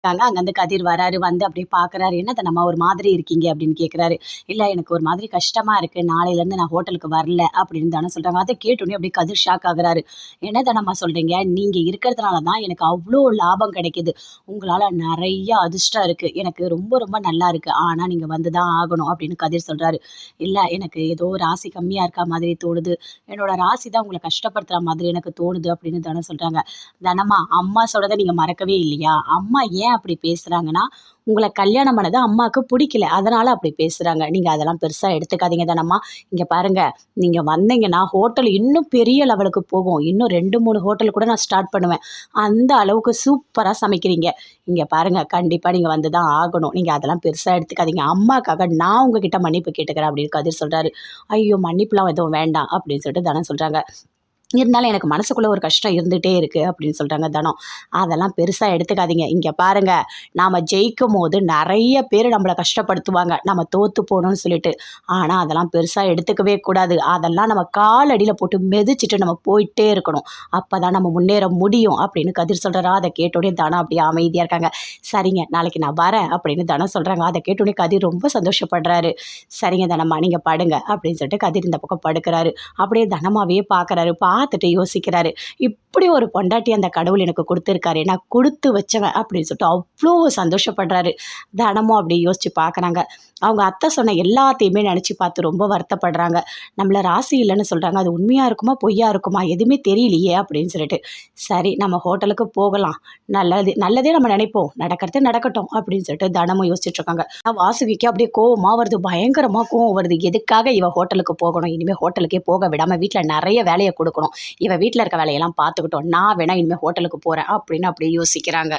இருக்காங்க அங்கேருந்து கதிர் வராரு வந்து அப்படியே பார்க்குறாரு. என்ன நம்ம ஒரு மாதிரி இருக்கீங்க அப்படின்னு கேட்குறாரு இல்லை எனக்கு ஒரு மாதிரி கஷ்டமா இருக்கு. நாளையிலேருந்து நான் ஹோட்டலுக்கு வரல அப்படின்னு தானே சொல்கிறாங்க அதை கேட்டோன்னே அப்படியே கதிர் ஷாக் ஆகுறாரு. என்ன தானம்மா சொல்கிறீங்க நீங்கள் இருக்கிறதுனால தான் எனக்கு அவ்வளோ லாபம் கிடைக்குது. உங்களால் நிறைய அதிர்ஷ்டம் இருக்குது எனக்கு ரொம்ப ரொம்ப நல்லா இருக்குது ஆனால் நீங்கள் வந்து தான் ஆகணும் அப்படின்னு கதிர் சொல்கிறாரு இல்லை எனக்கு ஏதோ ராசி கம்மியாக இருக்க மாதிரி தோணுது. என்னோட ராசி தான் உங்களை கஷ்டப்படுத்துகிற மாதிரி எனக்கு தோணுது அப்படின்னு தானே சொல்கிறாங்க தனமா அம்மா சொல்கிறத நீங்கள் மறக்கவே இல்லையா? அம்மா ஏன் அப்படி பேசுகிறாங்கன்னா உங்களை கல்யாணம் பண்ணது அம்மாவுக்கு பிடிக்கல. அதனால் அப்படி பேசுகிறாங்க நீங்கள் அதெல்லாம் பெருசாக எடுத்துக்காதீங்க தானம்மா. இங்கே பாருங்கள் நீங்கள் வந்தீங்கன்னா ஹோட்டல் இன்னும் பெரிய லெவலுக்கு போகும். இன்னும் ரெண்டு மூணு ஹோட்டல் கூட நான் ஸ்டார்ட் பண்ணுவேன். அந்த அளவுக்கு சூப்பராக சமைக்கிறீங்க. இங்கே பாருங்கள் கண்டிப்பாக நீங்கள் வந்து தான் ஆகணும். நீங்கள் அதெல்லாம் பெருசாக எடுத்துக்காதீங்க. அம்மாக்காக நான் உங்ககிட்ட மன்னிப்பு கேட்டுக்கிறேன் அப்படின்னு கதிர் சொல்கிறாரு ஐயோ மன்னிப்புலாம் எதுவும் வேண்டாம் அப்படின்னு சொல்லிட்டு தானே சொல்கிறாங்க இருந்தாலும் எனக்கு மனசுக்குள்ளே ஒரு கஷ்டம் இருந்துகிட்டே இருக்குது அப்படின்னு சொல்கிறாங்க தனம். அதெல்லாம் பெருசாக எடுத்துக்காதீங்க. இங்கே பாருங்கள் நாம் ஜெயிக்கும் போது நிறைய பேர் நம்மளை கஷ்டப்படுத்துவாங்க. நம்ம தோற்று போகணும்னு சொல்லிட்டு. ஆனால் அதெல்லாம் பெருசாக எடுத்துக்கவே கூடாது. அதெல்லாம் நம்ம காலடியில் போட்டு மெதிச்சுட்டு நம்ம போயிட்டே இருக்கணும். அப்போ தான் நம்ம முன்னேற முடியும் அப்படின்னு கதிர் சொல்கிறாரா அதை கேட்டோடனே தனம் அப்படியே அமைதியாக இருக்காங்க. சரிங்க நாளைக்கு நான் வரேன் அப்படின்னு தனம் சொல்கிறாங்க அதை கேட்டோடனே கதிர் ரொம்ப சந்தோஷப்படுறாரு. சரிங்க தனம்மா நீங்கள் படுங்க அப்படின்னு சொல்லிட்டு கதிர் இந்த பக்கம் படுக்கிறாரு. அப்படியே தனமாவே பார்க்குறாரு பார்த்துட்டு யோசிக்கிறாரு. இப்படி ஒரு பொண்டாட்டி அந்த கடவுள் எனக்கு கொடுத்துருக்காரு நான் கொடுத்து வச்சவன் அப்படின்னு சொல்லிட்டு அவ்வளோ சந்தோஷப்படுறாரு. தனமும் அப்படி யோசித்து பார்க்குறாங்க. அவங்க அத்தை சொன்ன எல்லாத்தையுமே நினச்சி பார்த்து ரொம்ப வருத்தப்படுறாங்க. நம்மளை ராசி இல்லைன்னு சொல்கிறாங்க அது உண்மையாக இருக்குமா பொய்யா இருக்குமா எதுவுமே தெரியலையே அப்படின்னு சொல்லிட்டு சரி நம்ம ஹோட்டலுக்கு போகலாம். நல்லது நல்லதே நம்ம நினைப்போம். நடக்கிறது நடக்கட்டும் அப்படின்னு சொல்லிட்டு தனமும் யோசிச்சுட்ருக்காங்க நான் வாசுகிக்கு அப்படியே கோவமாக வருது பயங்கரமாக கோவம் வருது. எதுக்காக இவ ஹோட்டலுக்கு போகணும்? இனிமேல் ஹோட்டலுக்கே போக விடாமல் வீட்டில் நிறைய வேலையை கொடுக்கணும். இவ வீட்டில் இருக்க வேலையெல்லாம் பார்த்துக்கிட்டோம். நான் வேணா இனிமேல் ஹோட்டலுக்கு போகிறேன் அப்படின்னு அப்படியே யோசிக்கிறாங்க.